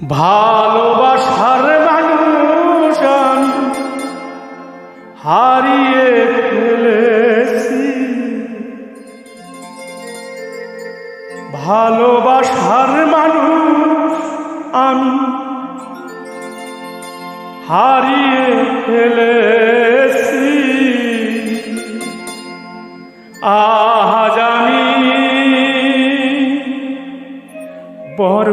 ভালোবাসার মানুষ হারিয়ে ফেলেছি। ভালোবাসার মানুষ আমি হারিয়ে ফেলেছি। আজ আমি বড়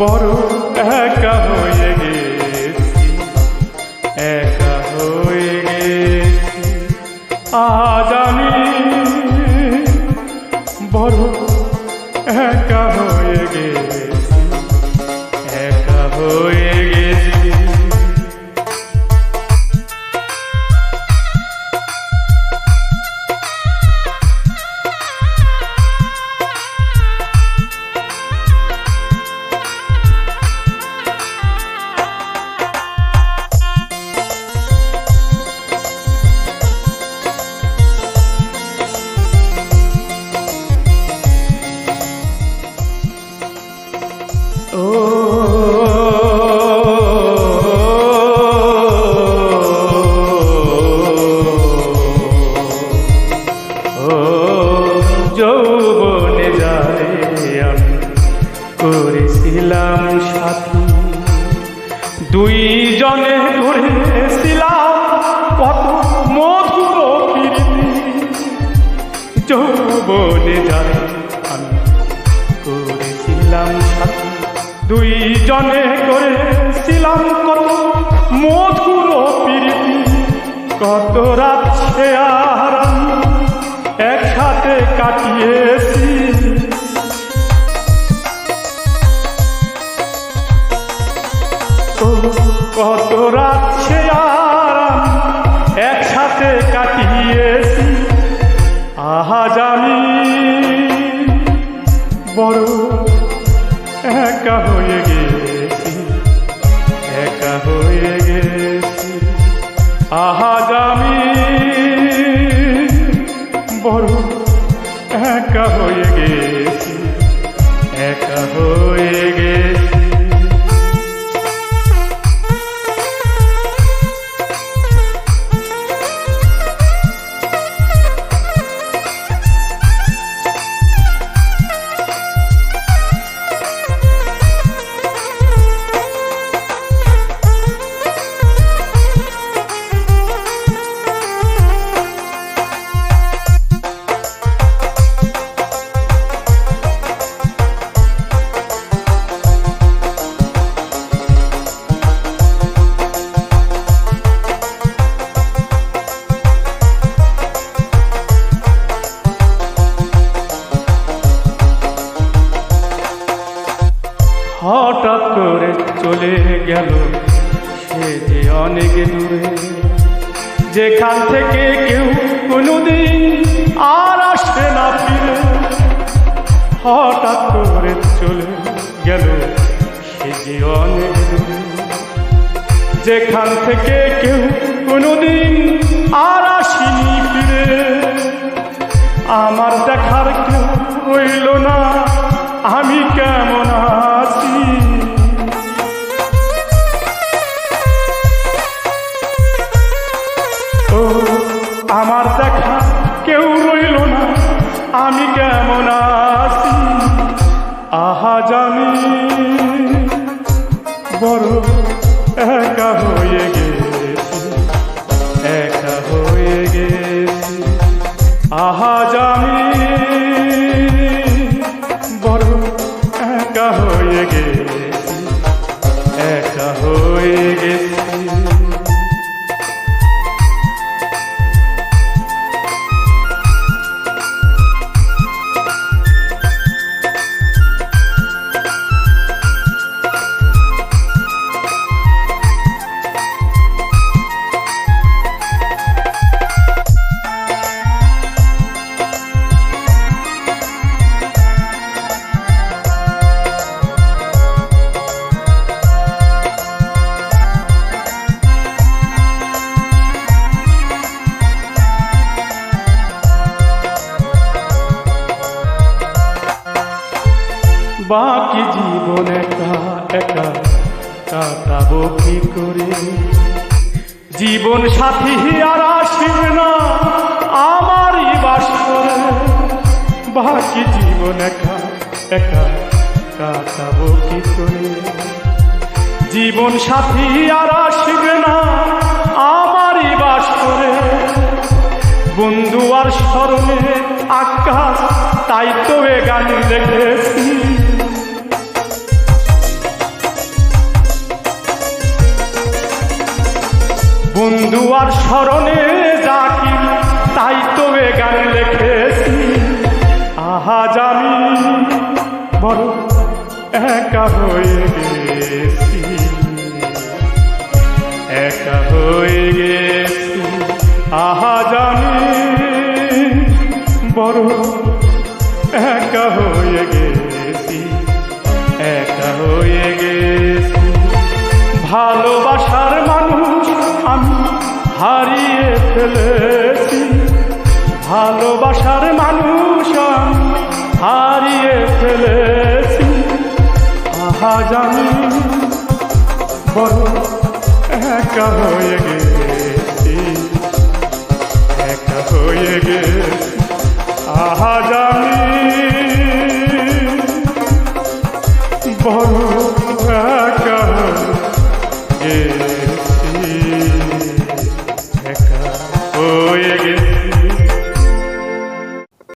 বড় একা হয়ে গেছি একা হয়ে গেছি। আজ যৌবনে যায় আমি করেছিলাম সাথী। দুই জনে ধরেছিলাম কত মধুর যৌবনে যায় আমি করেছিলাম দুই জনে করেছিলাম কত মধুর প্রীতি, কত রাত সে আর আমি একসাথে কাটিয়েছি। কত রাত সে আর একসাথে কাটিয়েছি আহাজ আমি বড় একা হয়ে গেছি একা হয়ে গেছি। আহাজ আমি বড় একা হয়ে গেছি একা হয়ে গেল। সে যে অনেক দূরে, যেখান থেকে কেউ কোনোদিন আর আসে না ফিরে। হঠাৎ করে চলে গেল সে যে অনেক দূরে, যেখান থেকে কেউ কোনোদিন আর আসেনি ফিরে। আমার দেখার কেউ রইল না। আহা জানি বাকি জীবন একা একা কাটাবো কি করে? জীবন সাথী আর আসবে না, আমারই বাস করে। বাকি জীবন একা একা কাটাবো কি করে? জীবন সাথী আর আসবে না, আমারই বাস করে। বন্ধু আর স্মরণে আকাশ তাই তো এ গান দেখেছি। বন্ধু আর স্মরণে ডাকি তাই তো এ গান লিখেছি। আহা জানি, বড় একা হয়ে গেছি। একা হয়ে গেছি, আহা জানি, বড় একা হয়ে গেছি। একা হয়ে গেছি। আমি হারিয়ে ফেলেছি। ভালোবাসার মানুষ হারিয়ে ফেলেছি। আহা জানি, বড় একা হয়ে গেছি। একা হয়ে গেছি।